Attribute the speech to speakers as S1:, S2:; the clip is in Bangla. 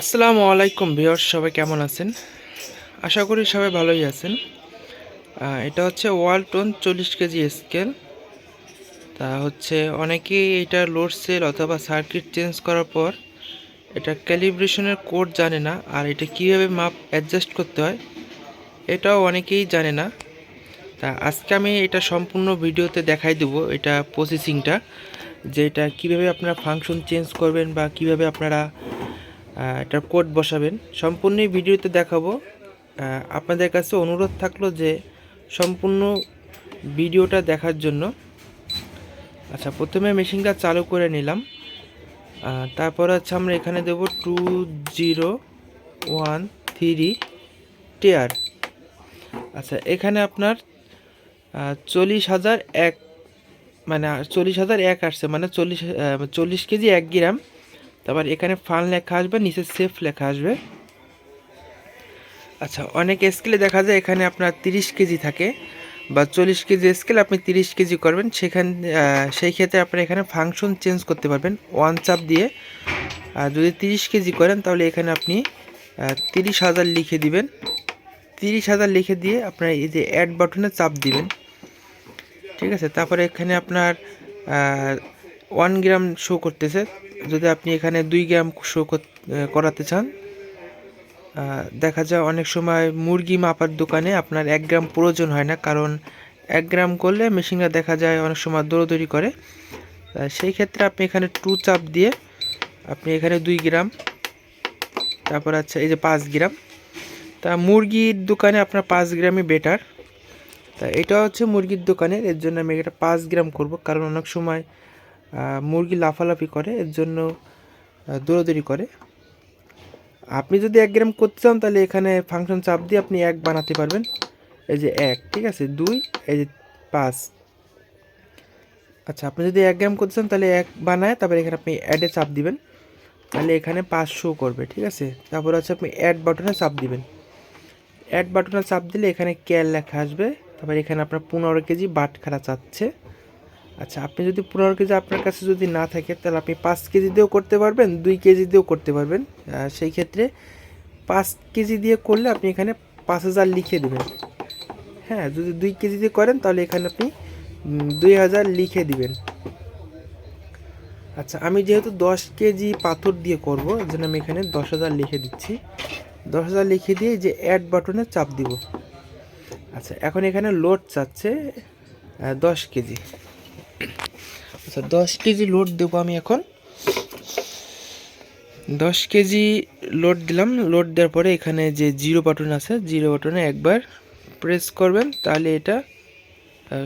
S1: আসসালামু আলাইকুম ভিউয়ার সবাই কেমন আছেন? আশা করি সবাই ভালোই আছেন। এটা হচ্ছে ওয়ালটন চল্লিশ কেজি স্কেল তা হচ্ছে অনেকেই এটা লোড সেল অথবা সার্কিট চেঞ্জ করার পর এটা ক্যালিব্রেশনের কোড জানে না, আর এটা কীভাবে মাপ অ্যাডজাস্ট করতে হয়, এটাও অনেকেই জানে না। তা আজকে আমি এটা সম্পূর্ণ ভিডিওতে দেখাই দেবো এটা প্রসেসিংটা যে এটা কীভাবে আপনারা ফাংশন চেঞ্জ করবেন বা কীভাবে আপনারা এটার কোড বসাবেন। সম্পূর্ণ ভিডিওতে দেখাবো। আপনাদের কাছে অনুরোধ থাকল যে সম্পূর্ণ ভিডিওটা দেখার জন্য। আচ্ছা প্রথমে মেশিনটা চালু করে নিলাম। তারপর হচ্ছে আমরা এখানে দেব two zero one three tare. আচ্ছা এখানে আপনার চল্লিশ হাজার এক মানে চল্লিশ হাজার এক আসছে মানে চল্লিশ চল্লিশ কেজি এক গ্রাম। তারপর এখানে ফান লেখা আসবে, নিচে সেফ লেখা আসবে। আচ্ছা অনেক স্কেলে দেখা যায় এখানে আপনার তিরিশ কেজি থাকে বা চল্লিশ কেজি স্কেল আপনি তিরিশ কেজি করবেন। সেখান সেই ক্ষেত্রে আপনি এখানে ফাংশন চেঞ্জ করতে পারবেন। ওয়ান চাপ দিয়ে, আর যদি তিরিশ কেজি করেন তাহলে এখানে আপনি তিরিশ হাজার লিখে দিবেন। তিরিশ হাজার লিখে দিয়ে আপনার এই যে অ্যাড বাটনে চাপ দিবেন। ঠিক আছে? তারপরে এখানে আপনার ওয়ান গ্রাম শো করতেছে। যদি আপনি এখানে দুই গ্রাম শো করাতে চান দেখা যায় অনেক সময় মুরগি মাপার দোকানে আপনার এক গ্রাম প্রয়োজন হয় না, কারণ এক গ্রাম করলে মেশিনটা দেখা যায় অনেক সময় দৌড়দৌড়ি করে। সেই ক্ষেত্রে আপনি এখানে টু চাপ দিয়ে আপনি এখানে দুই গ্রাম, তারপর আচ্ছা এই যে পাঁচ গ্রাম। তা মুরগির দোকানে আপনার পাঁচ গ্রামই বেটার। তা এটা হচ্ছে মুরগির দোকানের, এর জন্য আমি এটা পাঁচ গ্রাম করব, কারণ অনেক সময় মুরগি লাফালাফি করে, এর জন্য দৌড়াদৌড়ি করে। আপনি যদি এক গ্রাম করতে চান, তাহলে এখানে ফাংশন চাপ দিয়ে আপনি এক বানাতে পারবেন। এই যে এক, ঠিক আছে? দুই, এই যে পাঁচ। আচ্ছা আপনি যদি এক গ্রাম করতে চান, তাহলে এক বানায়, তারপরে এখানে আপনি অ্যাডে চাপ দিবেন। তাহলে এখানে পাঁচ শো করবে, ঠিক আছে? তারপর হচ্ছে আপনি অ্যাড বাটনে চাপ দিবেন। অ্যাড বাটনে চাপ দিলে এখানে ক্যাল লেখা আসবে। তারপর এখানে আপনার পনেরো কেজি বাটখারা চাচ্ছে। আচ্ছা আপনি যদি পনেরো কেজি আপনার কাছে যদি না থাকে, তাহলে আপনি পাঁচ কেজি দিয়েও করতে পারবেন, দুই কেজি দিয়েও করতে পারবেন। সেই ক্ষেত্রে পাঁচ কেজি দিয়ে করলে আপনি এখানে পাঁচ হাজার লিখে দেবেন। হ্যাঁ যদি দুই কেজি দিয়ে করেন, তাহলে এখানে আপনি দুই হাজার লিখে দিবেন। আচ্ছা আমি যেহেতু দশ কেজি পাথর দিয়ে করব জন্য আমি এখানে দশ হাজার লিখে দিচ্ছি। দশ হাজার লিখে দিয়ে যে অ্যাড বাটনে চাপ দিব। আচ্ছা এখন এখানে লোড চাচ্ছে দশ কেজি। আচ্ছা দশ কেজি লোড দেবো আমি এখন। দশ কেজি লোড দিলাম। লোড দেওয়ার পরে এখানে যে জিরো বাটন আছে জিরো বাটনে একবার প্রেস করবেন। তাহলে এটা